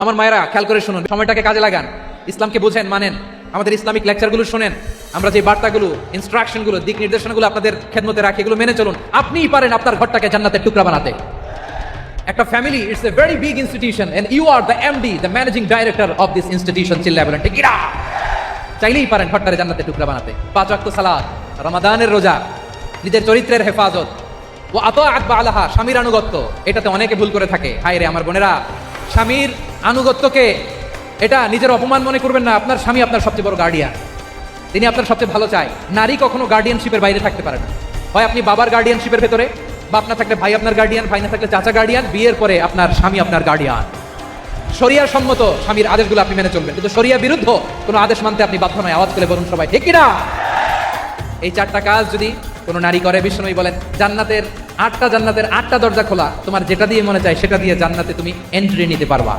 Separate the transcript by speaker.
Speaker 1: আমার মায়েরা, খেয়াল করে শুনুন, সময়টাকে কাজে লাগান। ইসলামকে বুঝেন, মানেন। আমাদের ইসলামিক লেকচারগুলো শোনেন। আমরা যে বার্তাগুলো ইনস্ট্রাকশনগুলো দিক নির্দেশনাগুলো আপনাদের খেদমতে রাখি, এগুলো মেনে চলুন। আপনিই পারেন আপনার ঘরটাকে জান্নাতের টুকরা বানাতে। একটা family it's a very big institution and you are the MD the managing director of this institution চিল্লা কিনা? চাইলেই পারেন ঘরটারে জান্নাতের টুকরা বানাতে। পাঁচ ওয়াক্ত সালাদ রমাদানের রোজা, নিজের চরিত্রের হেফাজত। ও আত আকবা আলাহা স্বামীর আনুগত্য। এটাতে অনেকে ভুল করে থাকে। হায় রে আমার বোনেরা স্বামীর আনুগত্যকে এটা নিজের অপমান মনে করবেন না, আপনার স্বামী আপনার সবচেয়ে বড় গার্ডিয়ান তিনি আপনার সবচেয়ে ভালো চায়। নারী কখনো গার্ডিয়ানশিপের বাইরে থাকতে পারে না। হয় আপনি বাবার গার্ডিয়ানশিপের ভেতরে, বা আপনার থাকলে ভাই আপনার গার্ডিয়ান ভাই না থাকলে চাচা গার্ডিয়ান বিয়ের পরে আপনার স্বামী আপনার গার্ডিয়ান শরিয়ার সম্মত স্বামীর আদেশগুলো আপনি মেনে চলবেন। কিন্তু শরিয়া বিরুদ্ধ কোনো আদেশ মানতে আপনি বাধ্য নয়। আওয়াজ করে বলুন সবাই, ঠিক কিনা এই চারটা কাজ যদি কোনো নারী করে, বিষ্ণুই বলেন, জান্নাতের আটটা জান্নাতের আটটা দরজা খোলা। তোমার যেটা দিয়ে মনে চায় সেটা দিয়ে জান্নাতে তুমি এন্ট্রি নিতে পারবা।